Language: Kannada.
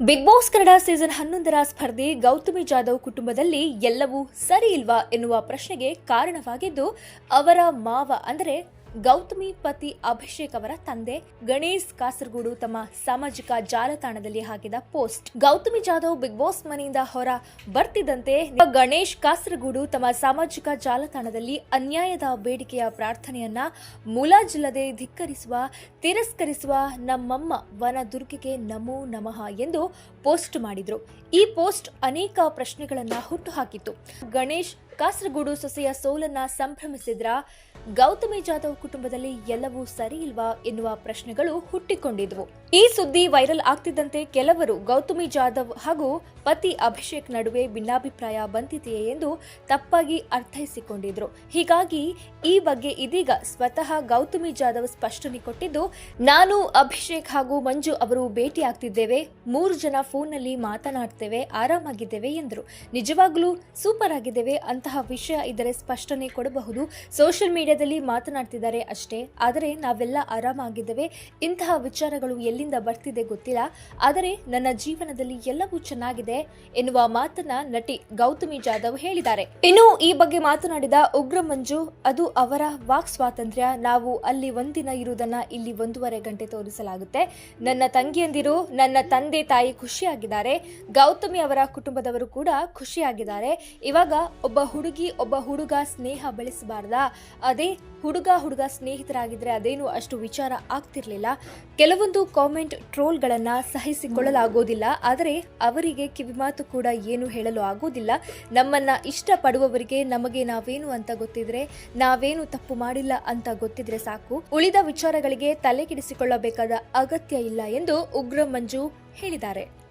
ಬಿಗ್ ಬಾಸ್ ಕನ್ನಡ ಸೀಸನ್ ಹನ್ನೊಂದರ ಸ್ಪರ್ಧಿ ಗೌತಮಿ ಜಾಧವ್ ಕುಟುಂಬದಲ್ಲಿ ಎಲ್ಲವೂ ಸರಿ ಇಲ್ವಾ ಎನ್ನುವ ಪ್ರಶ್ನೆಗೆ ಕಾರಣವಾಗಿದ್ದು, ಅವರ ಮಾವ ಅಂದರೆ ಗೌತಮಿ ಪತಿ ಅಭಿಷೇಕ್ ಅವರ ತಂದೆ ಗಣೇಶ್ ಕಾಸರಗೂಡು ತಮ್ಮ ಸಾಮಾಜಿಕ ಜಾಲತಾಣದಲ್ಲಿ ಹಾಕಿದ post. Gautami Jadhav Bigg Boss ಮನೆಯಿಂದ ಹೊರ ಬರ್ತಿದ್ದಂತೆ ಗಣೇಶ್ ಕಾಸರಗೂಡು ತಮ್ಮ ಸಾಮಾಜಿಕ ಜಾಲತಾಣದಲ್ಲಿ ಅನ್ಯಾಯದ ಬೇಡಿಕೆಯ ಪ್ರಾರ್ಥನೆಯನ್ನ ಮುಲಾಜಿಲ್ಲದೆ ಧಿಕ್ಕರಿಸುವ, ತಿರಸ್ಕರಿಸುವ ನಮ್ಮಮ್ಮ ವನ ದುರ್ಗೆಗೆ ನಮೋ ನಮಃ ಎಂದು ಪೋಸ್ಟ್ ಮಾಡಿದ್ರು. ಈ ಪೋಸ್ಟ್ ಅನೇಕ ಪ್ರಶ್ನೆಗಳನ್ನ ಹುಟ್ಟುಹಾಕಿತ್ತು ಗಣೇಶ್ ಕಾಸರಗೂಡು ಸೊಸೆಯ ಸೋಲನ್ನ ಸಂಭ್ರಮಿಸಿದ್ರ? ಗೌತಮಿ ಜಾಧವ್ ಕುಟುಂಬದಲ್ಲಿ ಎಲ್ಲವೂ ಸರಿ ಇಲ್ವಾ ಎನ್ನುವ ಪ್ರಶ್ನೆಗಳು ಹುಟ್ಟಿಕೊಂಡಿದ್ವು. ಈ ಸುದ್ದಿ ವೈರಲ್ ಆಗ್ತಿದ್ದಂತೆ ಕೆಲವರು ಗೌತಮಿ ಜಾಧವ್ ಹಾಗೂ ಪತಿ ಅಭಿಷೇಕ್ ನಡುವೆ ಭಿನ್ನಾಭಿಪ್ರಾಯ ಬಂದಿದೆಯೇ ಎಂದು ತಪ್ಪಾಗಿ ಅರ್ಥೈಸಿಕೊಂಡಿದ್ರು. ಹೀಗಾಗಿ ಈ ಬಗ್ಗೆ ಇದೀಗ ಸ್ವತಃ ಗೌತಮಿ ಜಾಧವ್ ಸ್ಪಷ್ಟನೆ ಕೊಟ್ಟಿದ್ದು, ನಾನು ಅಭಿಷೇಕ್ ಹಾಗೂ ಮಂಜು ಅವರು ಭೇಟಿಯಾಗ್ತಿದ್ದೇವೆ ಮೂರು ಜನ ಫೋನ್ನಲ್ಲಿ ಮಾತನಾಡ್ತೇವೆ, ಆರಾಮಾಗಿದ್ದೇವೆ ಎಂದರು. ನಿಜವಾಗ್ಲೂ ಸೂಪರ್ ಆಗಿದ್ದೇವೆ ಅಂತಹ ವಿಷಯ ಇದರ ಸ್ಪಷ್ಟನೆ ಕೊಡಬಹುದು. ಸೋಷಿಯಲ್ ಮೀಡಿಯಾದಲ್ಲಿ ಮಾತನಾಡ್ತಿದ್ದಾರೆ ಅಷ್ಟೇ. ಆದರೆ ನಾವೆಲ್ಲ ಆರಾಮಾಗಿದ್ದೇವೆ. ಇಂತಹ ವಿಚಾರಗಳು ಎಲ್ಲಿಂದ ಬರ್ತಿದೆ ಗೊತ್ತಿಲ್ಲ. ಆದರೆ ನನ್ನ ಜೀವನದಲ್ಲಿ ಎಲ್ಲವೂ ಚೆನ್ನಾಗಿದೆ ಎನ್ನುವ ಮಾತನ್ನ ನಟಿ ಗೌತಮಿ ಜಾಧವ್ ಹೇಳಿದ್ದಾರೆ. ಇನ್ನು ಈ ಬಗ್ಗೆ ಮಾತನಾಡಿದ ಉಗ್ರ ಮಂಜು, ಅದು ಅವರ ವಾಕ್ ಸ್ವಾತಂತ್ರ್ಯ. ನಾವು ಅಲ್ಲಿ ಒಂದಿನ ಇರುವುದನ್ನ ಇಲ್ಲಿ ಒಂದೂವರೆ ಗಂಟೆ ತೋರಿಸಲಾಗುತ್ತೆ. ನನ್ನ ತಂಗಿಯಂದಿರು, ನನ್ನ ತಂದೆ ತಾಯಿ ಖುಷಿಯಾಗಿದ್ದಾರೆ. ಗೌತಮಿ ಅವರ ಕುಟುಂಬದವರು ಕೂಡ ಖುಷಿಯಾಗಿದ್ದಾರೆ. ಇವಾಗ ಒಬ್ಬ ಹುಡುಗಿ, ಒಬ್ಬ ಹುಡುಗ ಸ್ನೇಹ ಬೆಳೆಸಬಾರ್ದಾ? ಅದೇ ಹುಡುಗ ಹುಡುಗ ಸ್ನೇಹಿತರಾಗಿದ್ರೆ ಅದೇನು ಅಷ್ಟು ವಿಚಾರ ಆಗ್ತಿರ್ಲಿಲ್ಲ. ಕೆಲವೊಂದು ಕಾಮೆಂಟ್ ಟ್ರೋಲ್ಗಳನ್ನ ಸಹಿಸಿಕೊಳ್ಳಲಾಗೋದಿಲ್ಲ. ಆದರೆ ಅವರಿಗೆ ಕಿವಿಮಾತು ಕೂಡ ಏನು ಹೇಳಲು ಆಗೋದಿಲ್ಲ. ನಮ್ಮನ್ನ ಇಷ್ಟಪಡುವವರಿಗೆ ನಮಗೆ ನಾವೇನು ಅಂತ ಗೊತ್ತಿದ್ರೆ, ನಾವೇನು ತಪ್ಪು ಮಾಡಿಲ್ಲ ಅಂತ ಗೊತ್ತಿದ್ರೆ ಸಾಕು. ಉಳಿದ ವಿಚಾರಗಳಿಗೆ ತಲೆಕೆಡಿಸಿಕೊಳ್ಳಬೇಕಾದ ಅಗತ್ಯ ಇಲ್ಲ ಎಂದು ಉಗ್ರ ಮಂಜು ಹೇಳಿದ್ದಾರೆ.